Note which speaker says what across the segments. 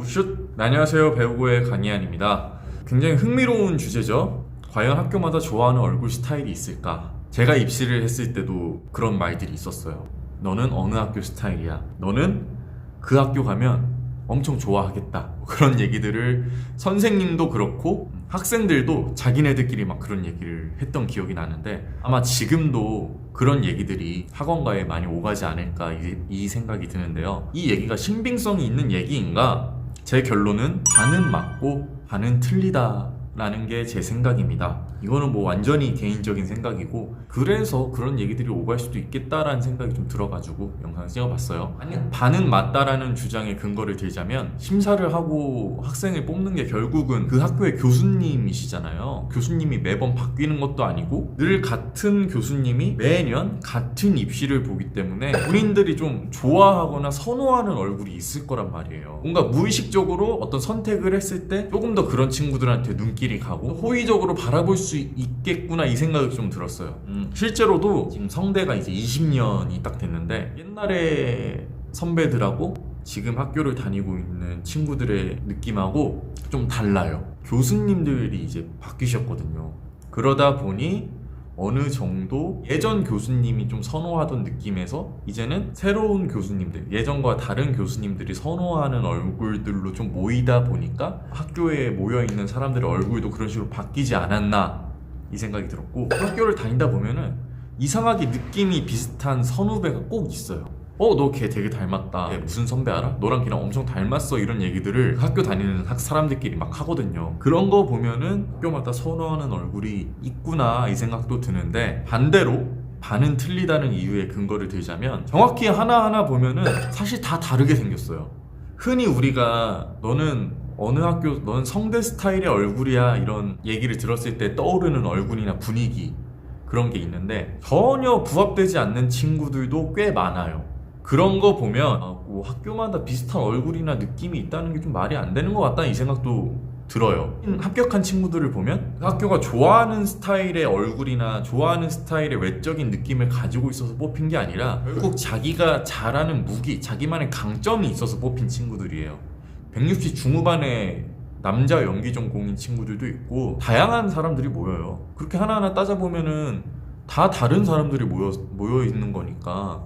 Speaker 1: 오슛! 안녕하세요. 배우고의 강희안입니다. 굉장히 흥미로운 주제죠. 과연 학교마다 좋아하는 얼굴 스타일이 있을까? 제가 입시를 했을 때도 그런 말들이 있었어요. 너는 어느 학교 스타일이야? 너는 그 학교 가면 엄청 좋아하겠다. 뭐 그런 얘기들을 선생님도 그렇고 학생들도 자기네들끼리 막 그런 얘기를 했던 기억이 나는데 아마 지금도 그런 얘기들이 학원가에 많이 오가지 않을까 이, 이 생각이 드는데요. 이 얘기가 신빙성이 있는 얘기인가? 제 결론은 반은 맞고 반은 틀리다. 라는 게 제 생각입니다. 이거는 뭐 완전히 개인적인 생각이고 그래서 그런 얘기들이 오갈 수도 있겠다라는 생각이 좀 들어가지고 영상을 찍어봤어요. 아니 반은 맞다라는 주장에 근거를 들자면 심사를 하고 학생을 뽑는 게 결국은 그 학교의 교수님이시잖아요. 교수님이 매번 바뀌는 것도 아니고 늘 같은 교수님이 매년 같은 입시를 보기 때문에 본인들이 좀 좋아하거나 선호하는 얼굴이 있을 거란 말이에요. 뭔가 무의식적으로 어떤 선택을 했을 때 조금 더 그런 친구들한테 눈길이 가고 호의적으로 바라볼 수 있겠구나 이 생각이 좀 들었어요. 음, 실제로도 지금 성대가 이제 20년이 딱 됐는데 옛날에 선배들하고 지금 학교를 다니고 있는 친구들의 느낌하고 좀 달라요. 교수님들이 이제 바뀌셨거든요. 그러다 보니 어느 정도 예전 교수님이 좀 선호하던 느낌에서 이제는 새로운 교수님들, 예전과 다른 교수님들이 선호하는 얼굴들로 좀 모이다 보니까 학교에 모여 있는 사람들의 얼굴도 그런 식으로 바뀌지 않았나 이 생각이 들었고 학교를 다니다 보면은 이상하게 느낌이 비슷한 선후배가 꼭 있어요. 어, 너 걔 되게 닮았다. 얘 무슨 선배 알아? 너랑 걔랑 엄청 닮았어. 이런 얘기들을 학교 다니는 학 사람들끼리 막 하거든요. 그런 거 보면은 학교마다 선호하는 얼굴이 있구나 이 생각도 드는데 반대로 반은 틀리다는 이유의 근거를 들자면 정확히 하나하나 보면은 사실 다 다르게 생겼어요. 흔히 우리가 너는 어느 학교, 너는 성대 스타일의 얼굴이야 이런 얘기를 들었을 때 떠오르는 얼굴이나 분위기 그런 게 있는데 전혀 부합되지 않는 친구들도 꽤 많아요. 그런 거 보면 아, 뭐 학교마다 비슷한 얼굴이나 느낌이 있다는 게 좀 말이 안 되는 것 같다는 이 생각도 들어요. 합격한 친구들을 보면 그 학교가 좋아하는 스타일의 얼굴이나 좋아하는 스타일의 외적인 느낌을 가지고 있어서 뽑힌 게 아니라 결국 자기가 잘하는 무기, 자기만의 강점이 있어서 뽑힌 친구들이에요. 160 중후반에 남자 연기 전공인 친구들도 있고 다양한 사람들이 모여요. 그렇게 하나하나 따져보면은 다 다른 사람들이 모여, 모여 있는 거니까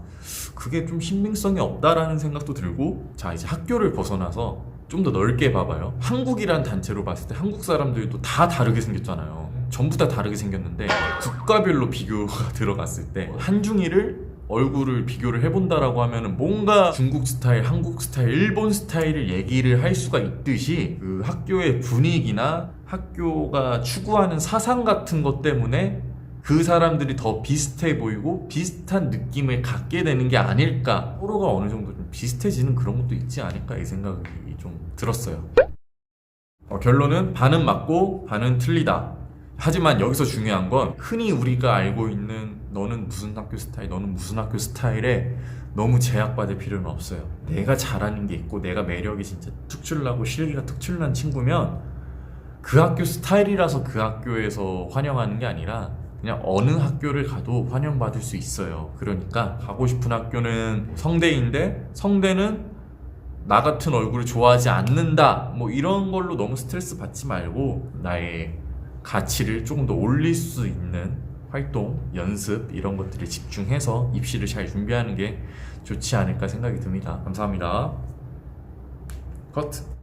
Speaker 1: 그게 좀 신빙성이 없다라는 생각도 들고 자 이제 학교를 벗어나서 좀 더 넓게 봐봐요. 한국이란 단체로 봤을 때 한국 사람들도 다 다르게 생겼잖아요. 전부 다 다르게 생겼는데 국가별로 비교가 들어갔을 때 한중이를 얼굴을 비교를 해본다라고 하면은 뭔가 중국 스타일, 한국 스타일, 일본 스타일을 얘기를 할 수가 있듯이 그 학교의 분위기나 학교가 추구하는 사상 같은 것 때문에 그 사람들이 더 비슷해 보이고 비슷한 느낌을 갖게 되는 게 아닐까. 서로가 어느 정도 좀 비슷해지는 그런 것도 있지 않을까 이 생각이 좀 들었어요. 어, 결론은 반은 맞고 반은 틀리다. 하지만 여기서 중요한 건 흔히 우리가 알고 있는 너는 무슨 학교 스타일, 너는 무슨 학교 스타일에 너무 제약받을 필요는 없어요. 내가 잘하는 게 있고 내가 매력이 진짜 특출나고 실기가 특출난 친구면 그 학교 스타일이라서 그 학교에서 환영하는 게 아니라 그냥 어느 학교를 가도 환영받을 수 있어요. 그러니까 가고 싶은 학교는 성대인데 성대는 나 같은 얼굴을 좋아하지 않는다. 뭐 이런 걸로 너무 스트레스 받지 말고 나의 가치를 조금 더 올릴 수 있는 활동, 연습 이런 것들에 집중해서 입시를 잘 준비하는 게 좋지 않을까 생각이 듭니다. 감사합니다. 컷.